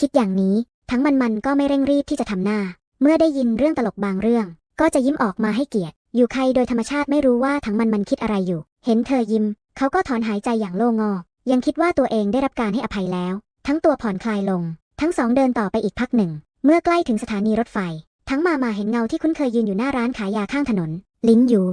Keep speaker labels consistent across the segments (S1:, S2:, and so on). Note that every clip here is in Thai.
S1: คิดอย่างนี้ ทั้งมันมันก็ไม่เร่งรีบที่จะทำหน้า เมื่อได้ยินเรื่องตลกบางเรื่อง ก็จะยิ้มออกมาให้เกียรติ อยู่ใครโดยธรรมชาติไม่รู้ว่าทั้งมันมันคิดอะไรอยู่ เห็นเธอยิ้ม เขาก็ถอนหายใจอย่างโล่งอกยังคิดว่าตัวเองได้รับการให้อภัยแล้ว ทั้งตัวผ่อนคลายลง ทั้งสองเดินต่อไปอีกพักหนึ่ง เมื่อใกล้ถึงสถานีรถไฟ ทั้งมามาเห็นเงาที่คุ้นเคยยืนอยู่หน้าร้านขายยาข้างถนน ลิ้นอยู่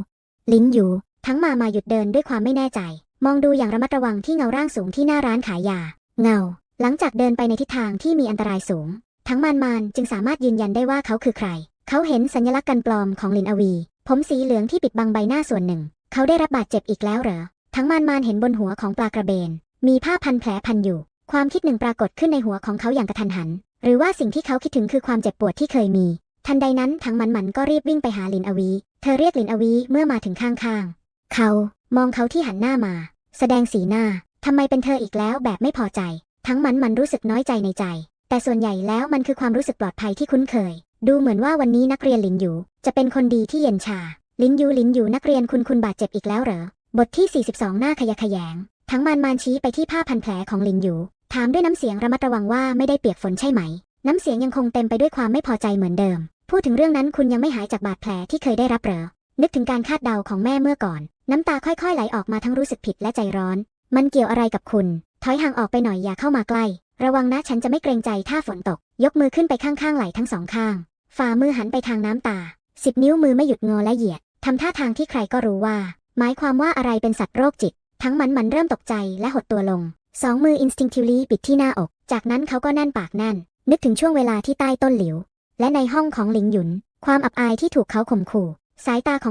S1: ลิ้นอยู่ ทั้งมามาหยุดเดินด้วยความไม่แน่ใจ มองดูอย่างระมัดระวังที่เงาร่างสูงที่หน้าร้านขายยา เงา หลังจากเดินไปในทิศทางที่มีอันตรายสูง ทั้งมานมานจึงสามารถยืนยันได้ว่าเขาคือใคร เขาเห็นสัญลักษณ์กันปลอมของลินอวี ผมสีเหลืองที่ปิดบังใบหน้าส่วนหนึ่ง เขาได้รับบาดเจ็บอีกแล้วเหรอ ทั้งมานมานเห็นบนหัวของปลากระเบน มีผ้าพันแผลพันอยู่ ความคิดหนึ่งปรากฏขึ้นในหัวของเขาอย่างกระทันหัน หรือว่าสิ่งที่เขาคิดถึงคือความเจ็บปวดที่เคยมี ทันใดนั้นทั้งมันมันก็รีบวิ่งไปหาลินอวี เธอเรียกลินอวีเมื่อมาถึงข้างๆ เขามองเขาที่หันหน้ามา แสดงสีหน้าทำไมเป็นเธออีกแล้วแบบไม่พอใจ ทั้งมันมันรู้สึกน้อยใจในใจ แต่ส่วนใหญ่แล้วมันคือความรู้สึกปลอดภัยที่คุ้นเคย ดูเหมือนว่าวันนี้นักเรียนลินอยู่ จะเป็นคนดีที่เย็นชา ลินยูลินอยู่นักเรียนคุณคุณบาดเจ็บอีกแล้วเหรอ บทที่ 42 หน้าขยะขยง ทั้งมานมานชี้ไปที่ผ้าพันแผลของลินอยู่ ถามด้วยน้ำเสียงระมัดระวังว่าไม่ได้เปียกฝนใช่ไหม น้ำเสียงยังคงเต็มไปด้วยความไม่พอใจเหมือนเดิม พูดถึงเรื่องนั้นคุณยังไม่หายจากบาดแผลที่เคยได้รับเหรอ นึกถึงการคาดเดาของแม่เมื่อก่อน น้ำตาค่อยๆ ไหลออกมาทั้งรู้สึกผิดและใจร้อน มันเกี่ยวอะไรกับคุณ ถอยห่างออกไปหน่อยอย่าเข้ามาใกล้ ระวังนะฉันจะไม่เกรงใจถ้าฝนตก ยกมือขึ้นไปข้างๆไหล่ทั้งสองข้าง ฝ่ามือหันไปทางน้ำตา สิบนิ้วมือไม่หยุดงอและเหยียดทำท่าทางที่ใครก็รู้ว่า หมายความว่าอะไรเป็นสัตว์โรคจิต ทั้งมันมันเริ่มตกใจและหดตัวลง สองมือ instinctively ปิดที่หน้าอก จากนั้นเขาก็แน่นปากแน่น นึกถึงช่วงเวลาที่ใต้ต้นหลิว และในห้องของหลิงหยุน ความอับอายที่ถูกเขาข่มขู่ สายตาข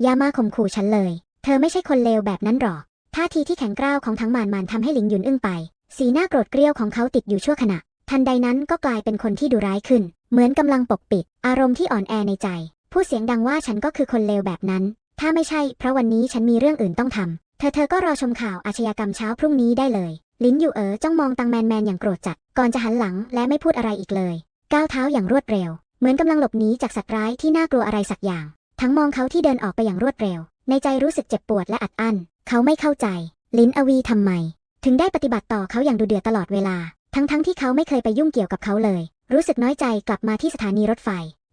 S1: องเขาค่อยๆกลายเป็นมั่นคงในที่สุดเขามาข่มขู่ฉันเลย เธอไม่ใช่คนเลวแบบนั้นหรอก ท่าทีที่แข็งกร้าวของทั้งมานมานทำให้หลิงหยุนอึ้งไป สีหน้าโกรธเกรี้ยวของเขาติดอยู่ชั่วขณะ ทันใดนั้นก็กลายเป็นคนที่ดุร้ายขึ้น เหมือนกำลังปกปิด อารมณ์ที่อ่อนแอในใจพูดเสียงดังว่าฉันก็คือคนเลวแบบนั้น ถ้าไม่ใช่ เพราะวันนี้ฉันมีเรื่องอื่นต้องทำ เธอเธอก็รอชมข่าวอาชญากรรมเช้าพรุ่งนี้ได้เลย ลิ้นอยู่เอ๋อจ้องมองตังแมนแมนอย่างโกรธจัด ก่อนจะหันหลังและไม่พูดอะไรอีกเลย ก้าวเท้าอย่างรวดเร็ว เหมือนกำลังหลบหนีจากสัตว์ร้ายที่น่ากลัวอะไรสักอย่าง ทั้งมองเขาที่เดินออกไปอย่างรวดเร็ว ในใจรู้สึกเจ็บปวดและอัดอั้น เขาไม่เข้าใจ ลินอวีทำไม ถึงได้ปฏิบัติต่อเขาอย่างดุเดือดตลอดเวลา ทั้งๆทที่เขาไม่เคยไปยุ่งเกี่ยวกับเขาเลย รู้สึกน้อยใจกลับมาที่สถานีรถไฟ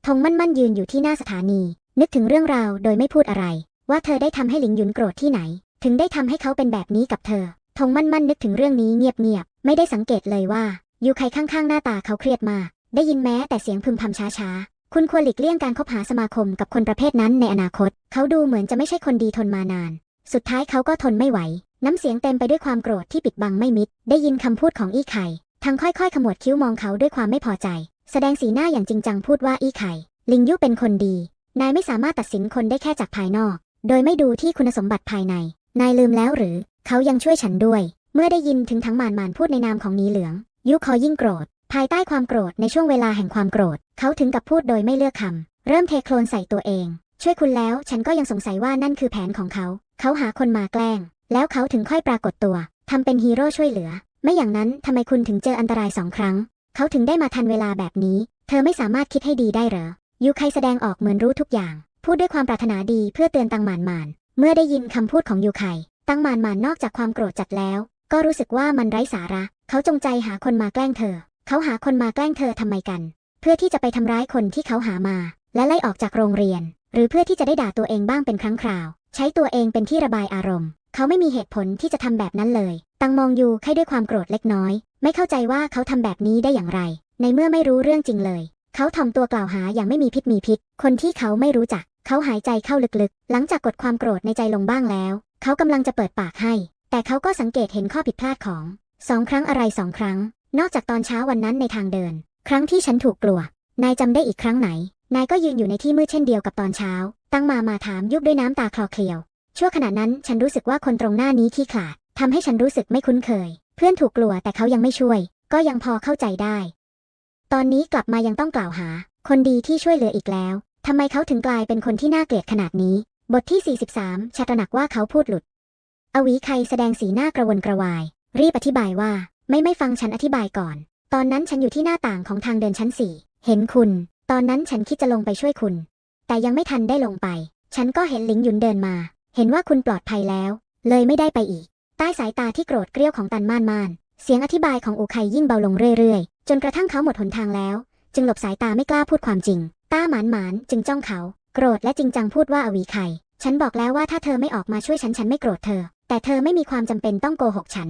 S1: ธงมั่นมั่นยืนอยู่ที่หน้าสถานี นึกถึงเรื่องราวโดยไม่พูดอะไร ว่าเธอได้ทำให้หลิงหยุนโกรธที่ไหน ถึงได้ทำให้เขาเป็นแบบนี้กับเธอธงมั่นมั่นนึกถึงเรื่องนี้เงียบๆไม่ได้สังเกตเลยว่าอยู่ใครข้างๆ หน้าตาเขาเครียดมากได้ยินแม้แต่เสียงพึมพำช้าๆ คุณควรหลีกเลี่ยงการคบหาสมาคมกับคนประเภทนั้นในอนาคต เขาดูเหมือนจะไม่ใช่คนดีทนมานาน สุดท้ายเขาก็ทนไม่ไหว น้ำเสียงเต็มไปด้วยความโกรธที่ปิดบังไม่มิด ได้ยินคำพูดของอี้ไข่ทั้งค่อยๆ ขมวดคิ้วมองเขาด้วยความไม่พอใจ แสดงสีหน้าอย่างจริงจังพูดว่าอี้ไข่ ลิงยุเป็นคนดี นายไม่สามารถตัดสินคนได้แค่จากภายนอก โดยไม่ดูที่คุณสมบัติภายใน นายลืมแล้วหรือ เขายังช่วยฉันด้วย เมื่อได้ยินถึงทั้งมานมานพูดในนามของนีเหลือง ยุคอยิ่งโกรธ ภายใต้ความโกรธในช่วงเวลาแห่งความโกรธ เขาถึงกับพูดโดยไม่เลือกคำ เริ่มเทโคลนใส่ตัวเอง ช่วยคุณแล้ว ฉันก็ยังสงสัยว่านั่นคือแผนของเขา เขาหาคนมาแกล้ง แล้วเขาถึงค่อยปรากฏตัวทำเป็นฮีโร่ช่วยเหลือ ไม่อย่างนั้นทำไมคุณถึงเจออันตรายสองครั้ง เขาถึงได้มาทันเวลาแบบนี้ เธอไม่สามารถคิดให้ดีได้เหรอ ยูไคแสดงออกเหมือนรู้ทุกอย่าง พูดด้วยความปรารถนาดีเพื่อเตือนตังหมานหมาน เมื่อได้ยินคำพูดของยูไคตังหมานหมานนอกจากความโกรธจัดแล้ว ก็รู้สึกว่ามันไร้สาระ เขาจงใจหาคนมาแกล้งเธอ เขาหาคนมาแกล้งเธอทำไมกัน เพื่อที่จะไปทำร้ายคนที่เขาหามา และไล่ออกจากโรงเรียน หรือเพื่อที่จะได้ด่าตัวเองบ้างเป็นครั้งคราว ใช้ตัวเองเป็นที่ระบายอารมณ์ เขาไม่มีเหตุผลที่จะทำแบบนั้นเลย ตังมองยูแค่ด้วยความโกรธเล็กน้อย ไม่เข้าใจว่าเขาทำแบบนี้ได้อย่างไร ในเมื่อไม่รู้เรื่องจริงเลย เขาทำตัวกล่าวหาอย่างไม่มีพิษมีพิษ คนที่เขาไม่รู้จัก เขาหายใจเข้าลึกๆ หลังจากกดความโกรธในใจลงบ้างแล้ว เขากำลังจะเปิดปากให้ แต่เขาก็สังเกตเห็นข้อผิดพลาดของสองครั้งอะไรสองครั้ง นอกจากตอนเช้าวันนั้นในทางเดิน ครั้งที่ฉันถูกกลัว นายจำได้อีกครั้งไหน นายก็ยืนอยู่ในที่มืดเช่นเดียวกับตอนเช้า ตั้งมามาถามยุบด้วยน้ำตาคลอเคลียว ชั่วขณะนั้นฉันรู้สึกว่าคนตรงหน้านี้ขี้ขลาดทำให้ฉันรู้สึกไม่คุ้นเคย เพื่อนถูกกลัวแต่เขายังไม่ช่วย ก็ยังพอเข้าใจได้ ตอนนี้กลับมายังต้องกล่าวหา คนดีที่ช่วยเหลืออีกแล้วทำไมเขาถึงกลายเป็นคนที่น่าเกลียดขนาดนี้ บทที่ 43ชาตระหนักว่าเขาพูดหลุด อวีใครแสดงสีหน้ากระวนกระวาย รีบอธิบายว่า ไม่ไม่ฟังฉันอธิบายก่อน ตอนนั้นฉันอยู่ที่หน้าต่างของทางเดินชั้นสี่ เห็นคุณ ตอนนั้นฉันคิดจะลงไปช่วยคุณ แต่ยังไม่ทันได้ลงไป ฉันก็เห็นหลิงหยุนเดินมา เห็นว่าคุณปลอดภัยแล้ว เลยไม่ได้ไปอีก ใต้สายตาที่โกรธเกรี้ยวของตันม่านม่าน เสียงอธิบายของอูไคยิ่งเบาลงเรื่อยๆ จนกระทั่งเขาหมดหนทางแล้ว จึงหลบสายตาไม่กล้าพูดความจริง ต้าหมานหมานจึงจ้องเขา โกรธและจริงจังพูดว่าอวีไคฉันบอกแล้วว่าถ้าเธอไม่ออกมาช่วยฉันฉันไม่โกรธเธอ แต่เธอไม่มีความจำเป็นต้องโกหกฉัน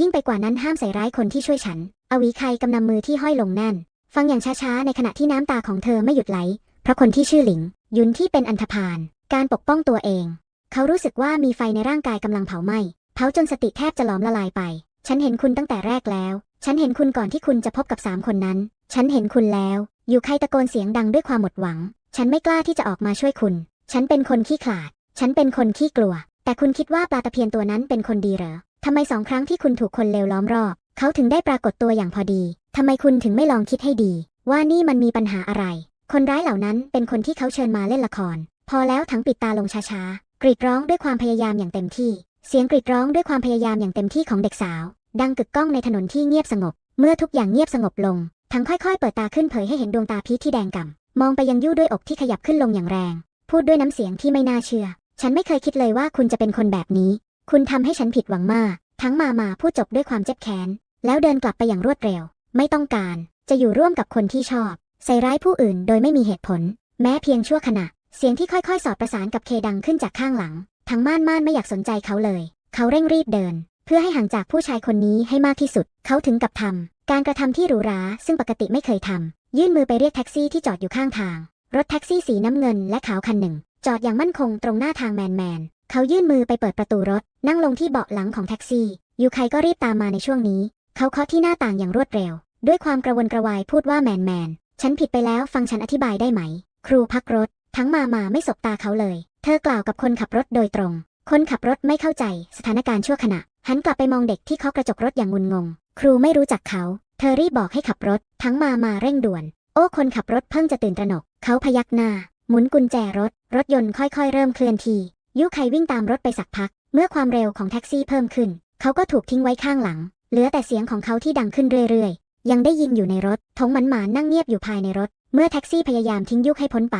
S1: ยิ่งไปกว่านั้นห้ามใส่ร้ายคนที่ช่วยฉัน อวีไคกำนำมือที่ห้อยลงแน่น ฟังอย่างช้าๆ ในขณะที่น้ำตาของเธอไม่หยุดไหล เพราะคนที่ชื่อหลิง ยุนที่เป็นอันธพาล การปกป้องตัวเอง เขารู้สึกว่ามีไฟในร่างกายกำลังเผาไหม้ เผาจนสติแทบจะหลอมละลายไป ฉันเห็นคุณตั้งแต่แรกแล้ว ฉันเห็นคุณก่อนที่คุณจะพบกับสามคนนั้น ฉันเห็นคุณแล้ว อยู่ใครตะโกนเสียงดังด้วยความหมดหวัง ฉันไม่กล้าที่จะออกมาช่วยคุณ ฉันเป็นคนขี้ขลาด ฉันเป็นคนขี้กลัว แต่คุณคิดว่าปลาตะเพียนตัวนั้นเป็นคนดีเหรอ ทำไมสองครั้งที่คุณถูกคนเลวล้อมรอบ เขาถึงได้ปรากฏตัวอย่างพอดีทำไมคุณถึงไม่ลองคิดให้ดี ว่านี่มันมีปัญหาอะไร คนร้ายเหล่านั้นเป็นคนที่เขาเชิญมาเล่นละคร พอแล้วทั้งปิดตาลงช้าๆ กรีดร้องด้วยความพยายามอย่างเต็มที่ เสียงกรีดร้องด้วยความพยายามอย่างเต็มที่ของเด็กสาว ดังกึกก้องในถนนที่เงียบสงบ เมื่อทุกอย่างเงียบสงบลง ทั้งค่อยๆ เปิดตาขึ้นเผยให้เห็นดวงตาพีชที่แดงก่ำมองไปยังยู่ด้วยอกที่ขยับขึ้นลงอย่างแรง พูดด้วยน้ำเสียงที่ไม่น่าเชื่อ ฉันไม่เคยคิดเลยว่าคุณจะเป็นคนแบบนี้ คุณทำให้ฉันผิดหวังมาก ทั้งมามาพูดจบด้วยความเจ็บแค้น แล้วเดินกลับไปอย่างรวดเร็ว ไม่ต้องการ จะอยู่ร่วมกับคนที่ชอบ ใส่ร้ายผู้อื่นโดยไม่มีเหตุผล แม้เพียงชั่วขณะ เสียงที่ค่อยๆ สอดประสานกับเคดังขึ้นจากข้างหลัง ทั้งม่านม่านไม่อยากสนใจเขาเลย เขาเร่งรีบเดิน เพื่อให้ห่างจากผู้ชายคนนี้ให้มากที่สุด เขาถึงกับทำการกระทำที่หรูหรา ซึ่งปกติไม่เคยทำยื่นมือไปเรียกแท็กซี่ที่จอดอยู่ข้างทาง รถแท็กซี่สีน้ำเงินและขาวคันหนึ่ง จอดอย่างมั่นคงตรงหน้าทางแมนแมนเขายื่นมือไปเปิดประตูรถ นั่งลงที่เบาะหลังของแท็กซี่ ยูไคก็รีบตามมาในช่วงนี้ เขาเคาะที่หน้าต่างอย่างรวดเร็ว ด้วยความกระวนกระวายพูดว่าแมนแมน ฉันผิดไปแล้วฟังฉันอธิบายได้ไหม ครูพักรถ ทั้งมามาไม่สบตาเขาเลย เธอกล่าวกับคนขับรถโดยตรง คนขับรถไม่เข้าใจสถานการณ์ชั่วขณะ หันกลับไปมองเด็กที่เคาะกระจกรถอย่างงุนงง ครูไม่รู้จักเขา เธอรีบบอกให้ขับรถ ทั้งมามาเร่งด่วน โอ้คนขับรถเพิ่งจะตื่นตระหนก เขาพยักหน้า หมุนกุญแจรถ รถยนต์ค่อยๆ เริ่มเคลื่อนที่ยุไควิ่งตามรถไปสักพัก เมื่อความเร็วของแท็กซี่เพิ่มขึ้น เขาก็ถูกทิ้งไว้ข้างหลัง เหลือแต่เสียงของเขาที่ดังขึ้นเรื่อยๆ ยังได้ยินอยู่ในรถทงมันหมานั่งเงียบอยู่ภายในรถ เมื่อแท็กซี่พยายามทิ้งยุคให้พ้นไป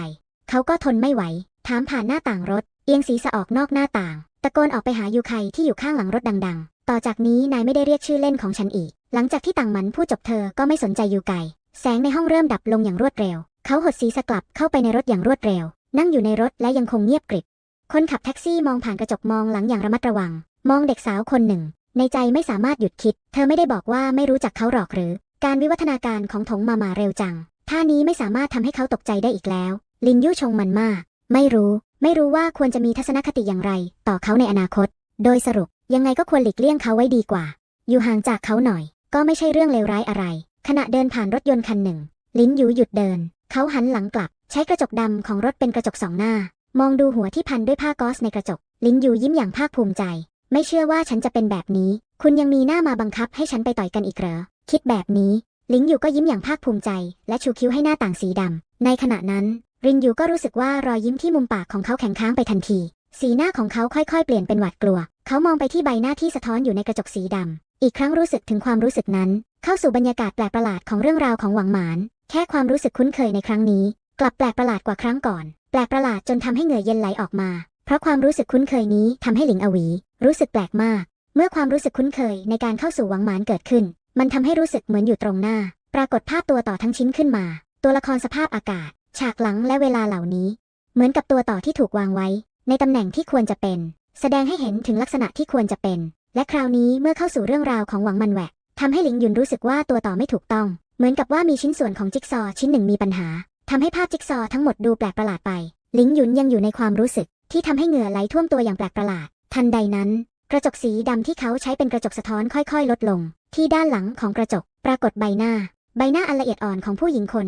S1: เขาก็ทนไม่ไหว ถามผ่านหน้าต่างรถ เอียงศีรษะออกนอกหน้าต่าง ตะโกนออกไปหายูไคที่อยู่ข้างหลังรถดัง ๆ ต่อจากนี้นายไม่ได้เรียกชื่อเล่นของฉันอีก หลังจากที่ต่างหมันพูดจบเธอก็ไม่สนใจยูไคแสงในห้องเริ่มดับลงอย่างรวดเร็ว เขาหดศีรษะกลับเข้าไปในรถอย่างรวดเร็ว นั่งอยู่ในรถและยังคงเงียบกริบ คนขับแท็กซี่มองผ่านกระจกมองหลังอย่างระมัดระวัง มองเด็กสาวคนหนึ่ง ในใจไม่สามารถหยุดคิด เธอไม่ได้บอกว่าไม่รู้จักเขาหรอกหรือ การวิวัฒนาการของถงมามาเร็วจัง ท่านี้ไม่สามารถทำให้เขาตกใจได้อีกแล้ว ลินยู่ชงมันมาก ไม่รู้ ไม่รู้ว่าควรจะมีทัศนคติอย่างไร ต่อเขาในอนาคต โดยสรุป ยังไงก็ควรหลีกเลี่ยงเขาไว้ดีกว่า อยู่ห่างจากเขาหน่อย ก็ไม่ใช่เรื่องเลวร้ายอะไร ขณะเดินผ่านรถยนต์คันหนึ่ง ลินยูหยุดเดิน เขาหันหลังกลับ ใช้กระจกดำของรถเป็นกระจกสองหน้า มองดูหัวที่พันด้วยผ้าก๊อซในกระจก ลินยูยิ้มอย่างภาคภูมิใจ ไม่เชื่อว่าฉันจะเป็นแบบนี้ คุณยังมีหน้ามาบังคับให้ฉันไปต่อยกันอีกเหรอ คิดแบบนี้ ลิงยูก็ยิ้มอย่างภาคภูมิใจ และชูคิ้วให้หน้าต่างสีดำ ในขณะนั้น รินยูก็รู้สึกว่ารอยยิ้มที่มุมปากของเขาแข็งค้างไปทันที สีหน้าของเขาค่อยๆ เปลี่ยนเป็นหวาดกลัว เขามองไปที่ใบหน้าที่สะท้อนอยู่ในกระจกสีดำ อีกครั้งรู้สึกถึงความรู้สึกนั้น เข้าสู่บรรยากาศแปลกประหลาดของเรื่องราวของหวังหมาน แค่ความรู้สึกคุ้นเคยในครั้งนี้ กลับแปลกประหลาดกว่าครั้งก่อน แปลกประหลาดจนทำให้เหงื่อเย็นไหลออกมา เพราะความรู้สึกคุ้นเคยนี้ทำให้หลิงอวี รู้สึกแปลกมาก เมื่อความรู้สึกคุ้นเคยในการเข้าสู่หวังหมานเกิดขึ้น มันทำให้รู้สึกเหมือนอยู่ตรงหน้า ปรากฏภาพตัวต่อทั้งชิ้นขึ้นมา ตัวละครสภาพอากาศ ฉากหลังและเวลาเหล่านี้ เหมือนกับตัวต่อที่ถูกวางไว้ ในตำแหน่งที่ควรจะเป็น แสดงให้เห็นถึงลักษณะที่ควรจะเป็น และคราวนี้เมื่อเข้าสู่เรื่องราวของหวังมันแหวกทำให้หลิงยุนรู้สึกว่าตัวต่อไม่ถูกต้อง เหมือนกับว่ามีชิ้นส่วนของจิ๊กซอว์ชิ้นหนึ่งมีปัญหา ทำให้ภาพจิ๊กซอว์ทั้งหมดดูแปลกประหลาดไปหลิงหยุนยังอยู่ในความรู้สึก ที่ทำให้เหงื่อไหลท่วมตัวอย่างแปลกประหลาด ทันใดนั้น กระจกสีดำที่เขาใช้เป็นกระจกสะท้อนค่อยๆ ลดลง ที่ด้านหลังของกระจก ปรากฏใบหน้า ใบหน้าอันละเอียดอ่อนของผู้หญิงคน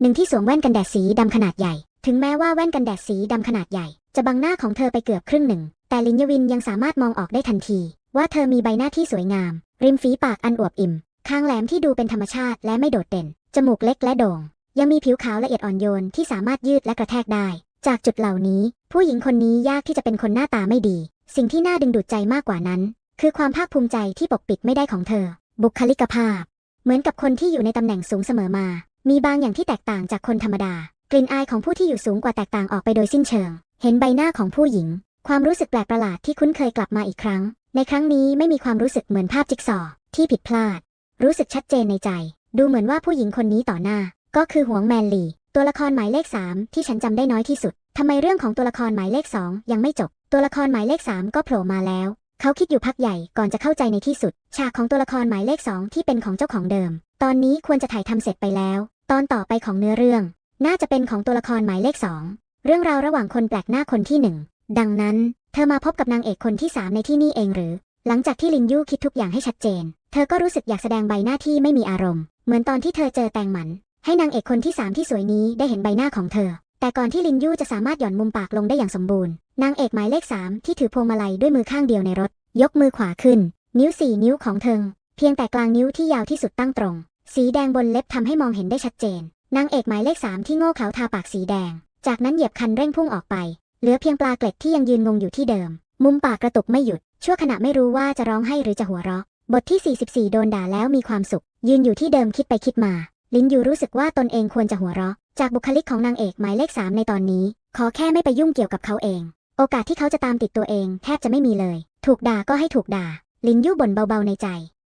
S1: หนึ่งที่สวมแว่นกันแดดสีดำขนาดใหญ่ ถึงแม้ว่าแว่นกันแดดสีดำขนาดใหญ่ จะบังหน้าของเธอไปเกือบครึ่งหนึ่ง แต่ลินยวินยังสามารถมองออกได้ทันที ว่าเธอมีใบหน้าที่สวยงาม ริมฝีปากอันอวบอิ่มคางแหลมที่ดูเป็นธรรมชาติและไม่โดดเด่น จมูกเล็กและโด่ง ยังมีผิวขาวละเอียดอ่อนโยนที่สามารถยืดและกระแทกได้ จากจุดเหล่านี้ ผู้หญิงคนนี้ยากที่จะเป็นคนหน้าตาไม่ดี สิ่งที่น่าดึงดูดใจมากกว่านั้น คือความภาคภูมิใจที่ปกปิดไม่ได้ของเธอ บุคลิกภาพ เหมือนกับคนที่อยู่ในตำแหน่งสูงเสมอมา มีบางอย่างที่แตกต่างจากคนธรรมดา กลิ่นอายของผู้ที่อยู่สูงกว่าแตกต่างออกไปโดยสิ้นเชิง เห็นใบหน้าของผู้หญิง ความรู้สึกแปลกประหลาดที่คุ้นเคยกลับมาอีกครั้ง ในครั้งนี้ไม่มีความรู้สึกเหมือนภาพจิ๊กซอว์ที่ผิดพลาด รู้สึกชัดเจนในใจ ดูเหมือนว่าผู้หญิงคนนี้ต่อหน้า ก็คือหวงแมนลี ตัวละครหมายเลข 3 ที่ฉันจำได้น้อยที่สุดทำไมเรื่องของตัวละครหมายเลข 2 ยังไม่จบ ตัวละครหมายเลข 3 ก็โผล่มาแล้ว เขาคิดอยู่พักใหญ่ก่อนจะเข้าใจในที่สุด ฉากของตัวละครหมายเลข 2 ที่เป็นของเจ้าของเดิม ตอนนี้ควรจะถ่ายทำเสร็จไปแล้ว ตอนต่อไปของเนื้อเรื่อง น่าจะเป็นของตัวละครหมายเลข 2 เรื่องราวระหว่างคนแปลกหน้าคนที่หนึ่งดังนั้น เธอมาพบกับนางเอกคนที่ 3 ในที่นี่เองหรือ หลังจากที่ลินยูคิดทุกอย่างให้ชัดเจน เธอก็รู้สึกอยากแสดงใบหน้าที่ไม่มีอารมณ์เหมือนตอนที่เธอเจอแตงหมัน ให้นางเอกคนที่3ที่สวยนี้ได้เห็นใบหน้าของเธอ แต่ก่อนที่ลินยูจะสามารถหย่อนมุมปากลงได้อย่างสมบูรณ์ นางเอกหมายเลข3ที่ถือพวงมาลัยด้วยมือข้างเดียวในรถ ยกมือขวาขึ้น นิ้วสี่นิ้วของเธอเพียงแต่กลางนิ้วที่ยาวที่สุดตั้งตรง สีแดงบนเล็บทำให้มองเห็นได้ชัดเจน นางเอกหมายเลข3ที่โง่เขลาทาปากสีแดง จากนั้นเหยียบคันเร่งพุ่งออกไป เหลือเพียงปลาเกล็ดที่ยังยืนงงอยู่ที่เดิม มุมปากกระตุกไม่หยุด ชั่วขณะไม่รู้ว่าจะร้องไห้หรือจะหัวเราะ บทที่ 44 โดนด่าแล้วมีความสุข ยืนอยู่ที่เดิมคิดไปคิดมา ลินยูรู้สึกว่าตนเองควรจะหัวเราะ จากบุคลิกของนางเอกหมายเลข3ในตอนนี้ ขอแค่ไม่ไปยุ่งเกี่ยวกับเขาเอง โอกาสที่เขาจะตามติดตัวเองแทบจะไม่มีเลย ถูกด่าก็ให้ถูกด่า ลินยูบ่นเบาๆในใจ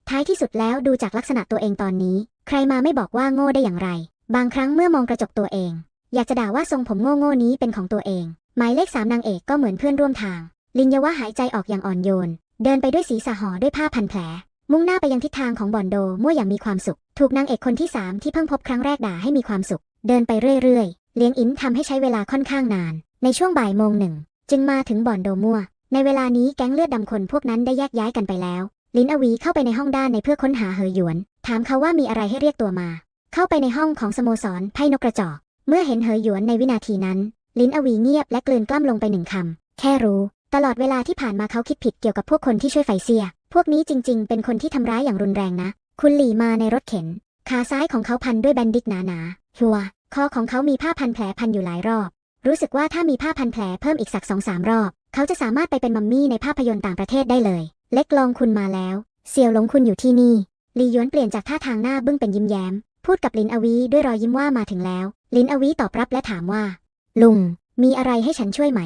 S1: ท้ายที่สุดแล้วดูจากลักษณะตัวเองตอนนี้ ใครมาไม่บอกว่าโง่ได้อย่างไร บางครั้งเมื่อมองกระจกตัวเอง อยากจะด่าว่าทรงผมโง่ๆนี้เป็นของตัวเอง หมายเลขสามนางเอกก็เหมือนเพื่อนร่วมทาง ลินยาวะหายใจออกอย่างอ่อนโยน เดินไปด้วยศีรษะห่อด้วยผ้าพันแผล มุ่งหน้าไปยังทิศทางของบ่อนโดมั่วอย่างมีความสุข ถูกนางเอกคนที่สามที่เพิ่งพบครั้งแรกด่าให้มีความสุข เดินไปเรื่อยๆ เลี้ยงอินทำให้ใช้เวลาค่อนข้างนาน ในช่วงบ่ายโมงหนึ่งจึงมาถึงบ่อนโดมั่ว ในเวลานี้แก๊งเลือดดำคนพวกนั้นได้แยกย้ายกันไปแล้ว ลินอวีเข้าไปในห้องด้านในเพื่อค้นหาเหอหยวน ถามเขาว่ามีอะไรให้เรียกตัวมา เข้าไปในห้องของสโมสรไพ่นกกระจอก เมื่อเห็นเหอหยวนในวินาทีนั้น ลินอวีเงียบและกลืนกล้ำลงไปหนึ่งคำแค่รู้ ตลอดเวลาที่ผ่านมาเขาคิดผิดเกี่ยวกับพวกคนที่ช่วยไฟเซีย พวกนี้จริง ๆ เป็นคนที่ทำร้ายอย่างรุนแรงนะ คุณหลี่มาในรถเข็น ขาซ้ายของเขาพันด้วยแบนดิกหนาๆชัวคอของเขามีผ้าพันแผลพันอยู่หลายรอบ รู้สึกว่าถ้ามีผ้าพันแผลเพิ่มอีกสักสองสามรอบ เขาจะสามารถไปเป็นมัมมี่ในภาพยนตร์ต่างประเทศได้เลย เล็กลองคุณมาแล้วเซียวหลงคุณอยู่ที่นี่ลีหยวนเปลี่ยนจากท่าทางหน้าบึ้งเป็นยิ้มแย้ม พูดกับลินอวีด้วยรอยยิ้มว่ามาถึงแล้ว ลินอวีตอบรับและถามว่า ลุง มีอะไรให้ฉันช่วยไหม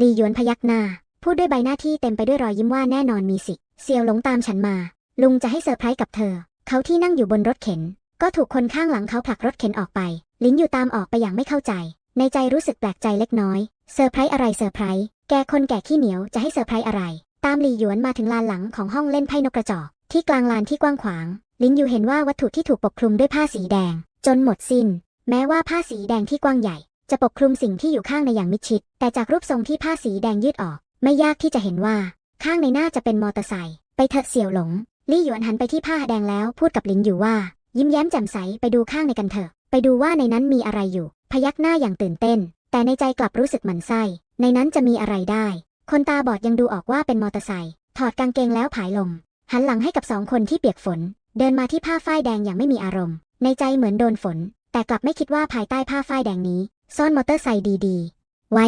S1: ลีหยวนพยักหน้า พูดด้วยใบหน้าที่เต็มไปด้วยรอยยิ้มว่าแน่นอนมีสิเซียวหลงตามฉันมา ลุงจะให้เซอร์ไพรส์กับเธอ เขาที่นั่งอยู่บนรถเข็น ก็ถูกคนข้างหลังเขาผลักรถเข็นออกไป ลินอยู่ตามออกไปอย่างไม่เข้าใจ ในใจรู้สึกแปลกใจเล็กน้อยเซอร์ไพรส์อะไรเซอร์ไพรส์แกคนแก่ขี้เหนียวจะให้เซอร์ไพรส์อะไร ตามหลีหยวนมาถึงลานหลังของห้องเล่นไพ่นกกระจอกที่กลางลานที่กว้างขวาง ลินอยู่เห็นว่าวัตถุที่ถูกปกคลุมด้วยผ้าสีแดง จนหมดสิ้น แม้ว่าผ้าสีแดงที่กว้างใหญ่ จะปกคลุมสิ่งที่อยู่ข้างในอย่างมิดชิด แต่จากรูปทรงที่ผ้าสีแดงยืดออก ไม่ยากที่จะเห็นว่า ข้างในน่าจะเป็นมอเตอร์ไซค์ไปเถอะเสี่ยวหลง ลี่หยวนหันไปที่ผ้าแดงแล้วพูดกับลินอยู่ว่า ยิ้มแย้มแจ่มใสไปดูข้างในกันเถอะ ไปดูว่าในนั้นมีอะไรอยู่ พยักหน้าอย่างตื่นเต้น แต่ในใจกลับรู้สึกหมันไส้ ในนั้นจะมีอะไรได้ คนตาบอดยังดูออกว่าเป็นมอเตอร์ไซค์ถอดกางเกงแล้วผายลมหันหลังให้กับสองคนที่เปียกฝน เดินมาที่ผ้าฝ้ายแดงอย่างไม่มีอารมณ์ ในใจเหมือนโดนฝน แต่กลับไม่คิดว่าภายใต้ผ้าฝ้ายแดงนี้ ซ่อนมอเตอร์ไซค์ดีๆ ไว้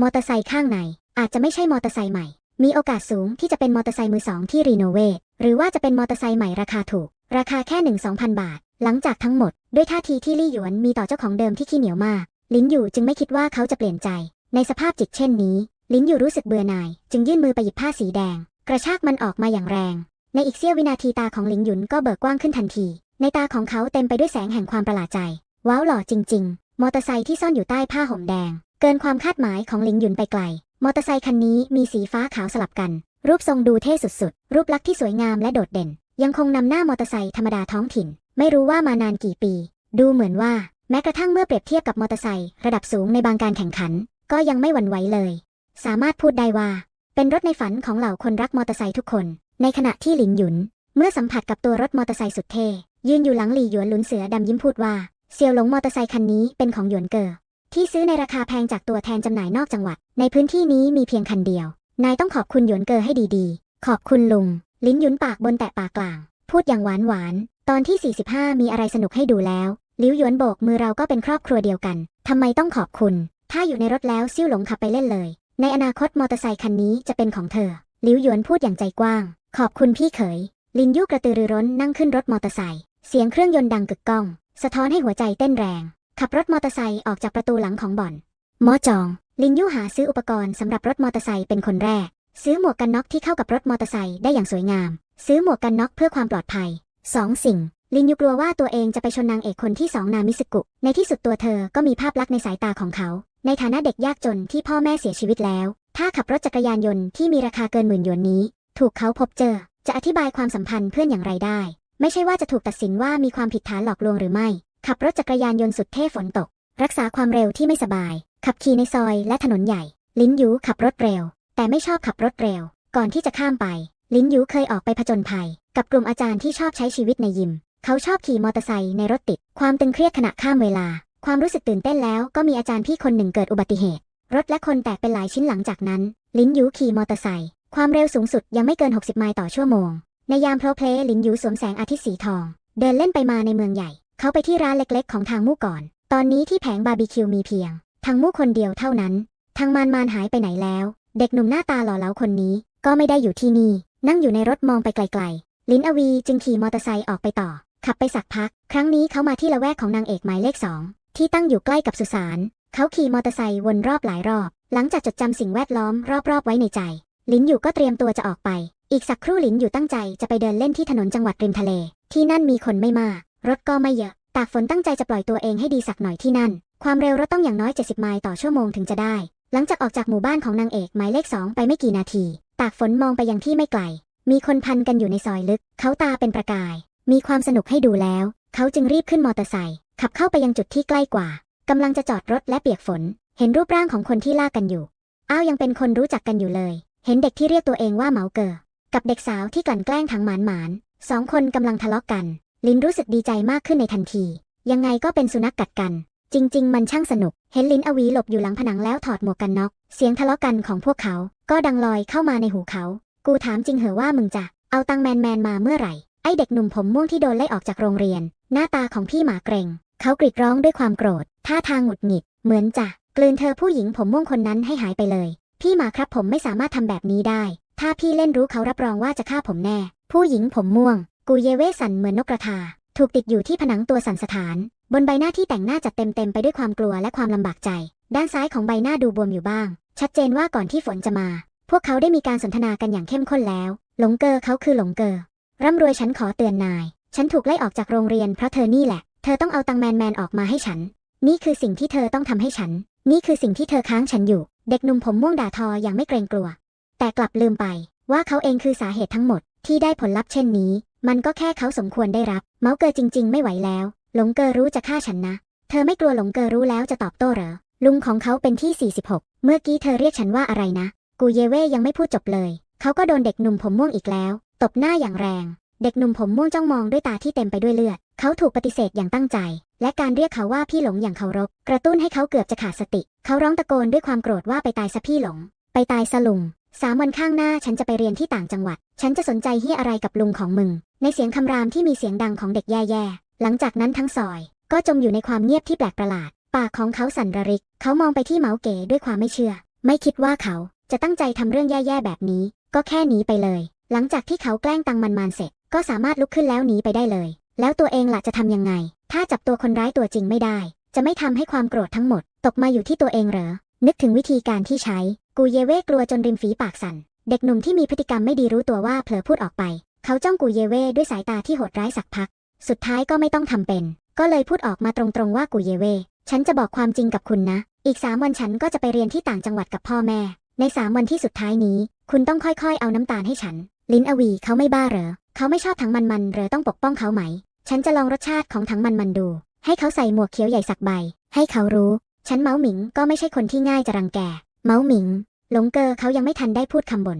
S1: มอเตอร์ไซค์ข้างใน อาจจะไม่ใช่มอเตอร์ไซค์ใหม่ มีโอกาสสูงที่จะเป็นมอเตอร์ไซค์มือสองที่รีโนเวทหรือว่าจะเป็นมอเตอร์ไซค์ใหม่ราคาถูก ราคาแค่หนึ่งสองพันบาท หลังจากทั้งหมด ด้วยท่าทีที่ลี่หยวนมีต่อเจ้าของเดิมที่ขี้เหนียวมาก ลินอยู่จึงไม่คิดว่าเขาจะเปลี่ยนใจ ในสภาพจิตเช่นนี้ ลินอยู่รู้สึกเบื่อหน่าย จึงยื่นมือไปหยิบผ้าสีแดง กระชากมันออกมาอย่างแรง ในอีกเสี้ยววินาทีตาของหลิงหยุนก็เบิกกว้างขึ้นทันที ในตาของเขาเต็มไปด้วยแสงแห่งความประหลาดใจ ว้าวหล่อจริง ๆ มอเตอร์ไซค์ที่ซ่อนอยู่ใต้ผ้าห่มแดง เกินความคาดหมายของหลิงหยุนไปไกล มอเตอร์ไซคันนี้มีสีฟ้าขาวสลับกัน รูปทรงดูเท่สุดๆ รูปลักษณ์ที่สวยงามและโดดเด่น ยังคงนำหน้ามอเตอร์ไซค์ธรรมดาท้องถิ่น ไม่รู้ว่ามานานกี่ปี ดูเหมือนว่า แม้กระทั่งเมื่อเปรียบเทียบกับมอเตอร์ไซค์ระดับสูงในบางการแข่งขัน ก็ยังไม่หวั่นไหวเลย สามารถพูดได้ว่า เป็นรถในฝันของเหล่าคนรักมอเตอร์ไซค์ทุกคน ในขณะที่หลินหยุน เมื่อสัมผัสกับตัวรถมอเตอร์ไซค์สุดเท่ยืนอยู่หลังหลี่หยวนหลุนเสือดำยิ้มพูดว่าเซียวหลงมอเตอร์ไซค์คันนี้เป็นของหยวนเกอ ที่ซื้อในราคาแพงจากตัวแทนจำหน่ายนอกจังหวัด ในพื้นที่นี้มีเพียงคันเดียว นายต้องขอบคุณหยวนเกอให้ดีๆ ขอบคุณลุง ลิ้นยุนปากบนแตะปากกลาง พูดอย่างหวานหวาน ตอนที่ 45 มีอะไรสนุกให้ดูแล้วลิ้วหยวนโบกมือเราก็เป็นครอบครัวเดียวกันทำไมต้องขอบคุณ ถ้าอยู่ในรถแล้วซิ่วหลงขับไปเล่นเลย ในอนาคตมอเตอร์ไซค์คันนี้จะเป็นของเธอลิ้วหยวนพูดอย่างใจกว้าง ขอบคุณพี่เขย ลินยู่กระตือรือร้นนั่งขึ้นรถมอเตอร์ไซค์เสียงเครื่องยนต์ดังกึกก้อง สะท้อนให้หัวใจเต้นแรง ขับรถมอเตอร์ไซค์ออกจากประตูหลังของบ่อนหมอจอง ลินยู่หาซื้ออุปกรณ์สำหรับรถมอเตอร์ไซค์เป็นคนแรก ซื้อหมวกกันน็อกที่เข้ากับรถมอเตอร์ไซค์ได้อย่างสวยงาม ซื้อหมวกกันน็อกเพื่อความปลอดภัย 2. สิ่ง ลินยูกลัวว่าตัวเองจะไปชนนางเอกคนที่สองนามิสกุ ในที่สุดตัวเธอก็มีภาพลักษณ์ในสายตาของเขา ในฐานะเด็กยากจนที่พ่อแม่เสียชีวิตแล้ว ถ้าขับรถจักรยานยนต์ที่มีราคาเกินหมื่นหยวนนี้ ถูกเขาพบเจอ จะอธิบายความสัมพันธ์เพื่อนอย่างไรได้ ไม่ใช่ว่าจะถูกตัดสินว่ามีความผิดฐานหลอกลวงหรือไม่ ขับรถจักรยานยนต์สุดเท่ฝนตก รักษาความเร็วที่ไม่สบาย ขับขี่ในซอยและถนนใหญ่ ลิ้นยูขับรถเร็ว แต่ไม่ชอบขับรถเร็ว ก่อนที่จะข้ามไป ลิ้นยูเคยออกไปผจญภัย กับกลุ่มอาจารย์ที่ชอบใช้ชีวิตในยิม เขาชอบขี่มอเตอร์ไซค์ในรถติด ความตึงเครียดขณะข้ามเวลา ความรู้สึกตื่นเต้นแล้วก็มีอาจารย์พี่คนหนึ่งเกิดอุบัติเหตุ รถและคนแตกเป็นหลายชิ้นหลังจากนั้น ลิ้นยูขี่มอเตอร์ไซค์ความเร็วสูงสุดยังไม่เกิน 60 ไมล์ต่อชั่วโมง ในยามโพลเพลย์ลิ้นยูสวมแสงอาทิตย์สีทอง เดินเล่นไปมาในเมืองใหญ่ เขาไปที่ร้านเล็กๆ ของทางมู่ก่อน ตอนนี้ที่แผงบาร์บีคิวมีเพียง ทางมู่คนเดียวเท่านั้น ทางมานมานหายไปไหนแล้ว เด็กหนุ่มหน้าตาหล่อเหลาคนนี้ ก็ไม่ได้อยู่ที่นี่ นั่งอยู่ในรถมองไปไกลๆ ลินอวีจึงขี่มอเตอร์ไซค์ออกไปต่อ ขับไปสักพัก ครั้งนี้เขามาที่ละแวกของนางเอกหมายเลขสองที่ตั้งอยู่ใกล้กับสุสาน เขาขี่มอเตอร์ไซค์วนรอบหลายรอบ หลังจากจดจำสิ่งแวดล้อมรอบๆ ไว้ในใจ ลินอยู่ก็เตรียมตัวจะออกไป อีกสักครู่ลินอยู่ตั้งใจจะไปเดินเล่นที่ถนนจังหวัดริมทะเล ที่นั่นมีคนไม่มากรถก็ไม่เยอะ ตากฝนตั้งใจจะปล่อยตัวเองให้ดีสักหน่อยที่นั่น ความเร็วรถต้องอย่างน้อย 70 ไมล์ต่อชั่วโมงถึงจะได้ หลังจากออกจากหมู่บ้านของนางเอกหมายเลขสองไปไม่กี่นาที ตากฝนมองไปยังที่ไม่ไกล มีคนพันกันอยู่ในซอยลึก เขาตาเป็นประกาย มีความสนุกให้ดูแล้ว เขาจึงรีบขึ้นมอเตอร์ไซค์ขับเข้าไปยังจุดที่ใกล้กว่ากำลังจะจอดรถและเปียกฝน เห็นรูปร่างของคนที่ลากกันอยู่ อ้าวยังเป็นคนรู้จักกันอยู่เลย เห็นเด็กที่เรียกตัวเองว่าเหมาเกอร์กับเด็กสาวที่กลั่นแกล้งถังหมานหมานสองคนกำลังทะเลาะกัน ลินรู้สึกดีใจมากขึ้นในทันที ยังไงก็เป็นสุนัขกกัดกัน จริง ๆ มันช่างสนุก เห็นลินอวีหลบอยู่หลังผนังแล้วถอดหมวกกันน็อก เสียงทะเลาะกันของพวกเขา ก็ดังลอยเข้ามาในหูเขา กูถามจริงเหอว่ามึงจะ เอาตังแมนแมนมาเมื่อไหร่ ไอเด็กหนุ่มผมม่วงที่โดนไล่ออกจากโรงเรียน หน้าตาของพี่หมาเกรง เขากรีดร้องด้วยความโกรธ ท่าทางหงุดหงิด เหมือนจะกลืนเธอผู้หญิงผมม่วงคนนั้นให้หายไปเลย พี่หมาครับผมไม่สามารถทำแบบนี้ได้ ถ้าพี่เล่นรู้เขารับรองว่าจะฆ่าผมแน่ ผู้หญิงผมม่วง กูเยเวสันเหมือนนกกระทา ถูกติดอยู่ที่ผนังตัวสันสถาน บนใบหน้าที่แต่งหน้าจัดเต็มเต็มไปด้วยความกลัวและความลำบากใจ ด้านซ้ายของใบหน้าดูบวมอยู่บ้าง ชัดเจนว่าก่อนที่ฝนจะมา พวกเขาได้มีการสนทนากันอย่างเข้มข้นแล้ว หลงเกอเขาคือหลงเกอร่ำรวยฉันขอเตือนนาย ฉันถูกไล่ออกจากโรงเรียนเพราะเธอนี่แหละ เธอต้องเอาตังแมนแมนออกมาให้ฉัน นี่คือสิ่งที่เธอต้องทำให้ฉัน นี่คือสิ่งที่เธอค้างฉันอยู่ เด็กหนุ่มผมม่วงด่าทออย่างไม่เกรงกลัว แต่กลับลืมไปว่าเขาเองคือสาเหตุทั้งหมดที่ได้ผลลัพธ์เช่นนี้ มันก็แค่เขาสมควรได้รับ เมาเกอร์จริง ๆ ไม่ไหวแล้ว หลงเกอรู้จะฆ่าฉันนะ เธอไม่กลัวหลงเกอรู้แล้วจะตอบโต้เหรอ ลุงของเขาเป็นที่ 46 เมื่อกี้เธอเรียกฉันว่าอะไรนะ กูเยเว่ยังไม่พูดจบเลย เขาก็โดนเด็กหนุ่มผมม่วงอีกแล้ว ตบหน้าอย่างแรง เด็กหนุ่มผมม่วงจ้องมองด้วยตาที่เต็มไปด้วยเลือด เขาถูกปฏิเสธอย่างตั้งใจ และการเรียกเขาว่าพี่หลงอย่างเคารพ กระตุ้นให้เขาเกือบจะขาดสติ เขาร้องตะโกนด้วยความโกรธว่าไปตายซะพี่หลง ไปตายซะลุง สามวันข้างหน้าฉันจะไปเรียนที่ต่างจังหวัด ฉันจะสนใจเฮียอะไรกับลุงของมึง ในเสียงคำรามที่มีเสียงดังของเด็กแย่ๆ หลังจากนั้นทั้งซอย ก็จมอยู่ในความเงียบที่แปลกประหลาด ปากของเขาสั่นระริก เขามองไปที่เหมาเก๋ด้วยความไม่เชื่อ ไม่คิดว่าเขาจะตั้งใจทำเรื่องแย่ๆแบบนี้ ก็แค่หนีไปเลย หลังจากที่เขาแกล้งตังมันมานเสร็จ ก็สามารถลุกขึ้นแล้วหนีไปได้เลย แล้วตัวเองล่ะจะทำยังไง ถ้าจับตัวคนร้ายตัวจริงไม่ได้ จะไม่ทำให้ความโกรธทั้งหมด ตกมาอยู่ที่ตัวเองเหรอ นึกถึงวิธีการที่ใช้ กูเยเว่กลัวจนริมฝีปากสั่น เด็กหนุ่มที่มีพฤติกรรมไม่ดีรู้ตัวว่าเผลอพูดออกไป เขาจ้องกูเยเว่ด้วยสายตาที่โหดร้ายสักพัก สุดท้ายก็ไม่ต้องทำเป็น ก็เลยพูดออกมาตรงๆว่ากูเยเว่ฉันจะบอกความจริงกับคุณนะ อีกสามวันฉันก็จะไปเรียนที่ต่างจังหวัดกับพ่อแม่ ในสามวันที่สุดท้ายนี้ คุณต้องค่อยๆ เอาน้ำตาลให้ฉัน ลิ้นอวีเขาไม่บ้าเหรอ เขาไม่ชอบถังมันมันๆเหรอต้องปกป้องเขาไหม ฉันจะลองรสชาติของถังมันมันดู ให้เขาใส่หมวกเขียวใหญ่สักใบ ให้เขารู้ ฉันเมาหมิงก็ไม่ใช่คนที่ง่ายจะรังแก เมาหมิง หลงเกอเขายังไม่ทันได้พูดคำบ่น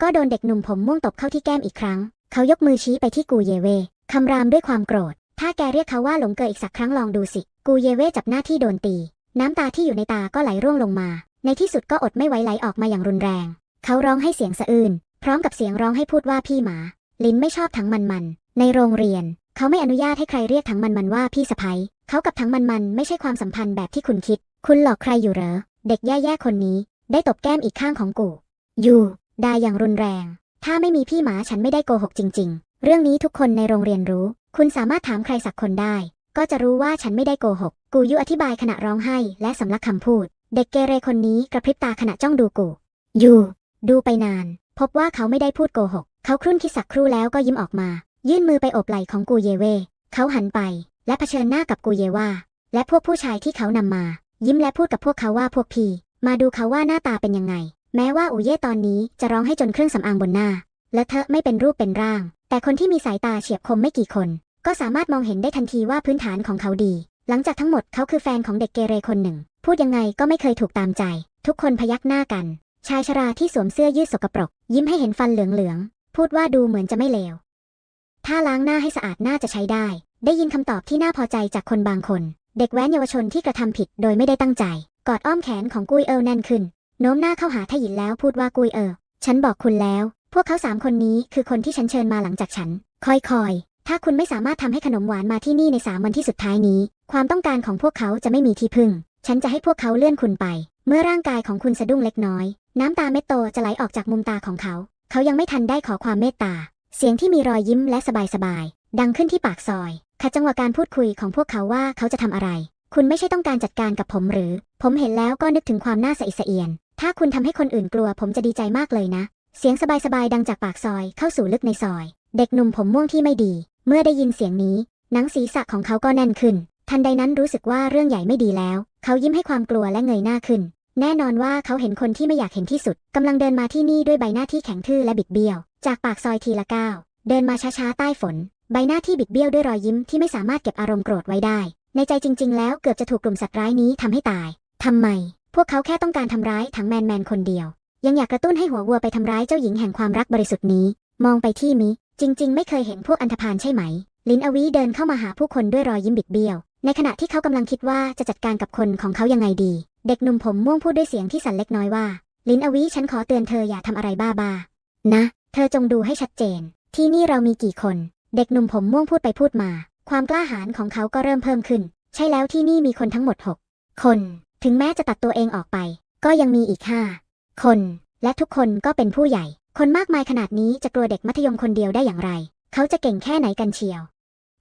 S1: ก็โดนเด็กหนุ่มผมม่วงตบเข้าที่แก้มอีกครั้ง เขายกมือชี้ไปที่กูเยเว่คำรามด้วยความโกรธ ถ้าแกเรียกเขาว่าหลงเกออีกสักครั้งลองดูสิ กูเยเว่จับหน้าที่โดนตี น้ำตาที่อยู่ในตาก็ไหลร่วงลงมา ในที่สุดก็อดไม่ไหวไหลออกมาอย่างรุนแรง เขาร้องให้เสียงสะอื้นพร้อมกับเสียงร้องให้พูดว่าพี่หมา ลิ้นไม่ชอบถังมันมันในโรงเรียน เขาไม่อนุญาตให้ใครเรียกถังมันมันว่าพี่สะพ้ยเขากับถังมันมันไม่ใช่ความสัมพันธ์แบบที่คุณคิด คุณหลอกใครอยู่เหรอ เด็กแย่ๆคนนี้ ได้ตบแก้มอีกข้างของกูยูได่าอย่างรุนแรง ถ้าไม่มีพี่หมาฉันไม่ได้โกหกจริง ๆ เรื่องนี้ทุกคนในโรงเรียนรู้ คุณสามารถถามใครสักคนได้ ก็จะรู้ว่าฉันไม่ได้โกหก กูยุอธิบายขณะร้องไห้และสำลักคำพูด เด็กเกเรคนนี้กระพริบตาขณะจ้องดูกูยูดูไปนาน พบว่าเขาไม่ได้พูดโกหก เขาครุ่นคิดสักครู่แล้วก็ยิ้มออกมา ยื่นมือไปโอบไหล่ของกูเยเว เขาหันไป และเผชิญหน้ากับกูเยว่า และพวกผู้ชายที่เขานำมา ยิ้มและพูดกับพวกเขาว่าพวกพี่ มาดูเขาว่าหน้าตาเป็นยังไง แม้ว่าอูเย่ตอนนี้จะร้องให้จนเครื่องสำอางบนหน้า และเธอไม่เป็นรูปเป็นร่าง แต่คนที่มีสายตาเฉียบคมไม่กี่คน ก็สามารถมองเห็นได้ทันทีว่าพื้นฐานของเขาดี หลังจากทั้งหมดเขาคือแฟนของเด็กเกเรคนหนึ่ง พูดยังไงก็ไม่เคยถูกตามใจ ทุกคนพยักหน้ากัน ชายชราที่สวมเสื้อยืดสกปรก ยิ้มให้เห็นฟันเหลืองๆพูดว่าดูเหมือนจะไม่เลวถ้าล้างหน้าให้สะอาดน่าจะใช้ได้ ได้ยินคำตอบที่น่าพอใจจากคนบางคน เด็กแว้นเยาวชนที่กระทำผิดโดยไม่ได้ตั้งใจ กอดอ้อมแขนของกุยเอิลแน่นขึ้น โน้มหน้าเข้าหาทหยินแล้วพูดว่ากุยเอิลฉันบอกคุณแล้ว พวกเขาสามคนนี้คือคนที่ฉันเชิญมาหลังจากฉัน คอยคอยๆถ้าคุณไม่สามารถทำให้ขนมหวานมาที่นี่ในสามวันที่สุดท้ายนี้ ความต้องการของพวกเขาจะไม่มีที่พึ่ง ฉันจะให้พวกเขาเลื่อนคุณไป เมื่อร่างกายของคุณสะดุ้งเล็กน้อย น้ำตาเม็ดโตจะไหลออกจากมุมตาของเขา เขายังไม่ทันได้ขอความเมตตา เสียงที่มีรอยยิ้มและสบายๆดังขึ้นที่ปากซอย ขัดจังหวะการพูดคุยของพวกเขาว่าเขาจะทำอะไร คุณไม่ใช่ต้องการจัดการกับผมหรือ ผมเห็นแล้วก็นึกถึงความน่าสะอิดสะเอียน ถ้าคุณทำให้คนอื่นกลัว ผมจะดีใจมากเลยนะ เสียงสบายๆดังจากปากซอยเข้าสู่ลึกในซอย เด็กหนุ่มผมม่วงที่ไม่ดี เมื่อได้ยินเสียงนี้ หนังศีรษะของเขาก็แน่นขึ้น ทันใดนั้นรู้สึกว่าเรื่องใหญ่ไม่ดีแล้ว เขายิ้มให้ความกลัวและเงยหน้าขึ้น แน่นอนว่าเขาเห็นคนที่ไม่อยากเห็นที่สุดกำลังเดินมาที่นี่ด้วยใบหน้าที่แข็งทื่อและบิดเบี้ยว จากปากซอยทีละก้าวเดินมาช้าๆใต้ฝน ใบหน้าที่บิดเบี้ยวด้วยรอยยิ้มที่ไม่สามารถเก็บอารมณ์โกรธไว้ได้ ในใจจริง ๆ แล้วเกือบจะถูกกลุ่มสัตว์ร้ายนี้ทำให้ตายทำไม พวกเขาแค่ต้องการทำร้ายถังแมนแมนคนเดียว ยังอยากกระตุ้นให้หัววัวไปทำร้ายเจ้าหญิงแห่งความรักบริสุทธิ์นี้ มองไปที่มิ จริง ๆ ไม่เคยเห็นพวกอันธพาลใช่ไหม ลินอวีเดินเข้ามาหาผู้คนด้วยรอยยิ้มบิดเบี้ยว ในขณะที่เขากำลังคิดว่าจะจัดการกับคนของเขายังไงดี เด็กหนุ่มผมม่วงพูดด้วยเสียงที่สั่นเล็กน้อยว่า ลินอวีฉันขอเตือนเธออย่าทำอะไรบ้าๆนะ เธอจงดูให้ชัดเจน ที่นี่เรามีกี่คน เด็กหนุ่มผมม่วงพูดไปพูดมา ความกล้าหาญของเขาก็เริ่มเพิ่มขึ้น ใช่แล้วที่นี่มีคนทั้งหมด 6 คน ถึงแม้จะตัดตัวเองออกไป ก็ยังมีอีกห้าคน และทุกคนก็เป็นผู้ใหญ่ คนมากมายขนาดนี้จะกลัวเด็กมัธยมคนเดียวได้อย่างไร เขาจะเก่งแค่ไหนกันเชียว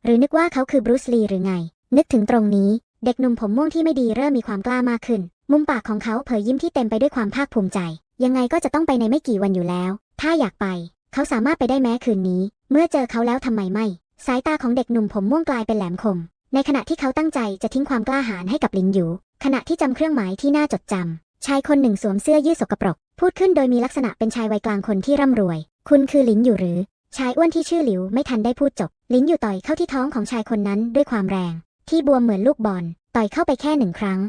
S1: หรือนึกว่าเขาคือบรูซลีหรือไง นึกถึงตรงนี้ เด็กหนุ่มผมม่วงที่ไม่ดีเริ่มมีความกล้ามากขึ้น มุมปากของเขาเผยยิ้มที่เต็มไปด้วยความภาคภูมิใจ ยังไงก็จะต้องไปในไม่กี่วันอยู่แล้ว ถ้าอยากไป เขาสามารถไปได้แม้คืนนี้ เมื่อเจอเขาแล้วทำไมไม่ สายตาของเด็กหนุ่มผมม่วงกลายเป็นแหลมคม ในขณะที่เขาตั้งใจจะทิ้งความกล้าหาญให้กับลินหยูขณะที่จำเครื่องหมายที่น่าจดจำชายคนหนึ่งสวมเสื้อยืดสกปรก พูดขึ้นโดยมีลักษณะเป็นชายวัยกลางคนที่ร่ำรวย คุณคือลินอยู่หรือ ชายอ้วนที่ชื่อหลิวไม่ทันได้พูดจบ ลินอยู่ต่อยเข้าที่ท้องของชายคนนั้นด้วยความแรง ที่บวมเหมือนลูกบอล ต่อยเข้าไปแค่หนึ่งครั้ง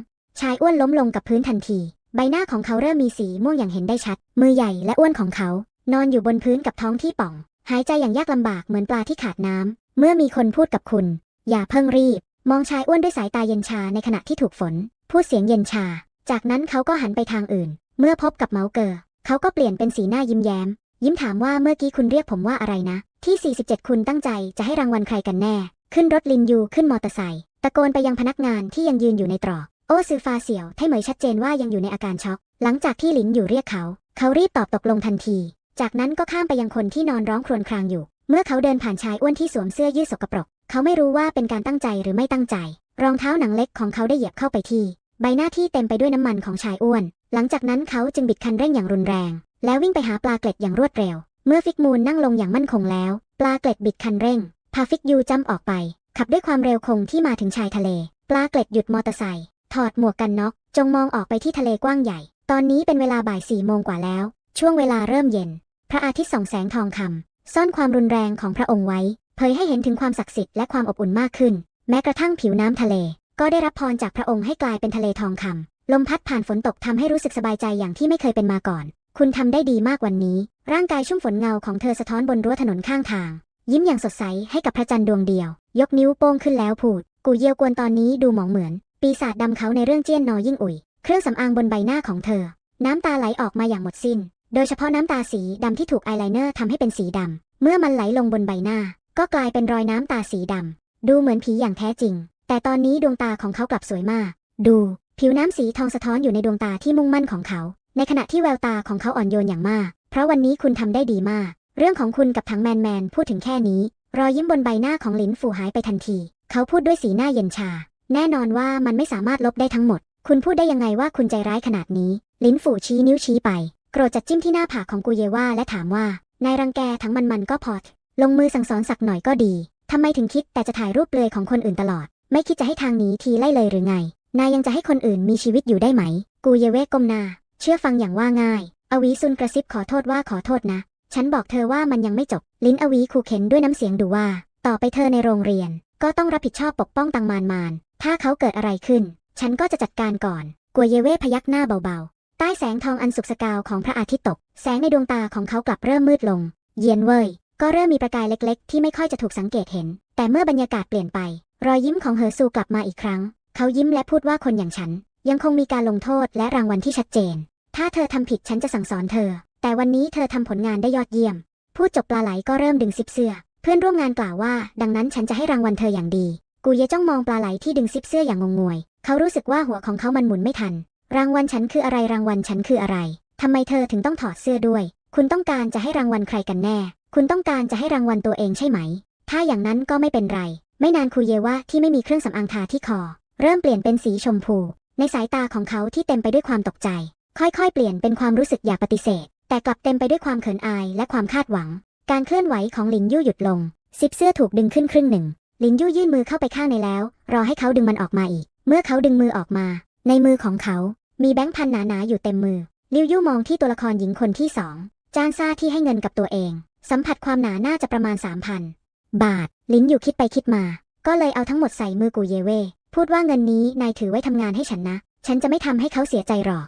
S1: ชายอ้วนล้มลงกับพื้นทันที ใบหน้าของเขาเริ่มมีสีม่วงอย่างเห็นได้ชัด มือใหญ่และอ้วนของเขา นอนอยู่บนพื้นกับท้องที่ป่อง หายใจอย่างยากลำบากเหมือนปลาที่ขาดน้ำ เมื่อมีคนพูดกับคุณ อย่าเพิ่งรีบ มองชายอ้วนด้วยสายตาเย็นชาในขณะที่ถูกฝน พูดเสียงเย็นชา จากนั้นเขาก็หันไปทางอื่น เมื่อพบกับเมาเกอร์ เขาก็เปลี่ยนเป็นสีหน้ายิ้มแย้ม ยิ้มถามว่าเมื่อกี้คุณเรียกผมว่าอะไรนะ ที่ 47 คุณตั้งใจจะให้รางวัลใครกันแน่ ขึ้นรถลินยูขึ้นมอเตอร์ไซค์ ตะโกนไปยังพนักงานที่ยังยืนอยู่ในตรอก โอ้ซือฟาเสี่ยวให้เหมยชัดเจนว่ายังอยู่ในอาการช็อก หลังจากที่หลินอยู่เรียกเขา เขารีบตอบตกลงทันที จากนั้นก็ข้ามไปยังคนที่นอนร้องครวญครางอยู่ เมื่อเขาเดินผ่านชายอ้วนที่สวมเสื้อยืดสกปรก เขาไม่รู้ว่าเป็นการตั้งใจหรือไม่ตั้งใจ รองเท้าหนังเล็กของเขาได้เหยียบเข้าไปที่ ใบหน้าที่เต็มไปด้วยน้ำมันของชายอ้วน หลังจากนั้นเขาจึงบิดคันเร่งอย่างรุนแรง แล้ววิ่งไปหาปลาเกล็ดอย่างรวดเร็ว เมื่อฟิกมูลนั่งลงอย่างมั่นคงแล้ว ปลาเกล็ดบิดคันเร่ง พาฟิกยูจำออกไป ขับด้วยความเร็วคงที่มาถึงชายทะเล ปลาเกล็ดหยุดมอเตอร์ไซค์ถอดหมวกกันน็อกจงมองออกไปที่ทะเลกว้างใหญ่ ตอนนี้เป็นเวลาบ่ายสี่โมงกว่าแล้ว ช่วงเวลาเริ่มเย็น พระอาทิตย์ส่องแสงทองคำซ่อนความรุนแรงของพระองค์ไว้ เผยให้เห็นถึงความศักดิ์สิทธิ์และความอบอุ่นมากขึ้น แม้กระทั่งผิวน้ำทะเล ก็ได้รับพรจากพระองค์ให้กลายเป็นทะเลทองคำลมพัดผ่านฝนตกทำให้รู้สึกสบายใจอย่างที่ไม่เคยเป็นมาก่อน คุณทำได้ดีมากวันนี้ ร่างกายชุ่มฝนเงาของเธอสะท้อนบนรั้วถนนข้างทาง ยิ้มอย่างสดใสให้กับพระจันทร์ดวงเดียว ยกนิ้วโป้งขึ้นแล้วพูด กูเยียวกวนตอนนี้ดูหมองเหมือน ปีศาจดำเขาในเรื่องเจี้ยนนอยิ่งอุ่ยเครื่องสำอางบนใบหน้าของเธอ น้ำตาไหลออกมาอย่างหมดสิ้น โดยเฉพาะน้ำตาสีดำที่ถูกอายไลเนอร์ทำให้เป็นสีดำ เมื่อมันไหลลงบนใบหน้า ก็กลายเป็นรอยน้ำตาสีดำ ดูเหมือนผีอย่างแท้จริง แต่ตอนนี้ดวงตาของเขากลับสวยมาก ดู ผิวน้ำสีทองสะท้อนอยู่ในดวงตาที่มุ่งมั่นของเขา ในขณะที่แววตาของเขาอ่อนโยนอย่างมาก เพราะวันนี้คุณทำได้ดีมาก เรื่องของคุณกับถังแมนแมนพูดถึงแค่นี้ รอยยิ้มบนใบหน้าของลินฝูหายไปทันที เขาพูดด้วยสีหน้าเย็นชา แน่นอนว่ามันไม่สามารถลบได้ทั้งหมด คุณพูดได้ยังไงว่าคุณใจร้ายขนาดนี้ ลินฝูชี้นิ้วชี้ไป โกรธจัดจิ้มที่หน้าผากของกูเยว่าและถามว่านายรังแกทั้งมันมันก็พอลงมือสั่งสอนสักหน่อยก็ดีทำไมถึงคิดแต่จะถ่ายรูปเปลือยของคนอื่นตลอด ไม่คิดจะให้ทางหนีทีไล่เลยหรือไง นายยังจะให้คนอื่นมีชีวิตอยู่ได้ไหม กูเยเวก้มหน้า เชื่อฟังอย่างว่าง่าย อวีซุนกระซิบขอโทษว่าขอโทษนะ ฉันบอกเธอว่ามันยังไม่จบ ลิ้นอวีขู่เข็นด้วยน้ำเสียงดูว่า ต่อไปเธอในโรงเรียน ก็ต้องรับผิดชอบปกป้องตังมานมาน ถ้าเขาเกิดอะไรขึ้น ฉันก็จะจัดการก่อน กัวเยเวพยักหน้าเบา ใต้แสงทองอันสุกสกาวของพระอาทิตย์ตก แสงในดวงตาของเขากลับเริ่มมืดลง เย็นเว่ย ก็เริ่มมีประกายเล็กๆ ที่ไม่ค่อยจะถูกสังเกตเห็น แต่เมื่อบรรยากาศเปลี่ยนไป รอยยิ้มของเหอซูกลับมาอีกครั้ง เขายิ้มและพูดว่าคนอย่างฉัน ยังคงมีการลงโทษและรางวัลที่ชัดเจน ถ้าเธอทำผิดฉันจะสั่งสอนเธอ แต่วันนี้เธอทำผลงานได้ยอดเยี่ยม พูดจบปลาไหลก็เริ่มดึงซิปเสื้อ เพื่อนร่วมงานกล่าวว่า ดังนั้นฉันจะให้รางวัลเธออย่างดี กูเยจ้องมองปลาไหลที่ดึงซิปเสื้ออย่างงงงวย เขารู้สึกว่าหัวของเขามันหมุนไม่ทัน รางวัลฉันคืออะไรรางวัลฉันคืออะไรทำไมเธอถึงต้องถอดเสื้อด้วย คุณต้องการจะให้รางวัลใครกันแน่ คุณต้องการจะให้รางวัลตัวเองใช่ไหม ถ้าอย่างนั้นก็ไม่เป็นไร ไม่นานคูเยว่าที่ไม่มีเครื่องสำอางทาที่คอ เริ่มเปลี่ยนเป็นสีชมพู ในสายตาของเขาที่เต็มไปด้วยความตกใจ ค่อยๆ เปลี่ยนเป็นความรู้สึกอยากปฏิเสธ แต่กลับเต็มไปด้วยความเขินอายและความคาดหวัง การเคลื่อนไหวของหลินยู่หยุดลงซิปเสื้อถูกดึงขึ้นครึ่งหนึ่งหลินยู่ยื่นมือเข้าไปข้างในแล้ว รอให้เขาดึงมันออกมาอีก เมื่อเขาดึงมือออกมา ในมือของเขา มีแบงค์พันหนาๆอยู่เต็มมือ ลิวยู่มองที่ตัวละครหญิงคนที่สองจานซ่าที่ให้เงินกับตัวเอง สัมผัสความหนาน่าจะประมาณสามพันบาท ลิ้นอยู่คิดไปคิดมา ก็เลยเอาทั้งหมดใส่มือกูเยเว พูดว่าเงินนี้นายถือไว้ทำงานให้ฉันนะ ฉันจะไม่ทำให้เขาเสียใจหรอก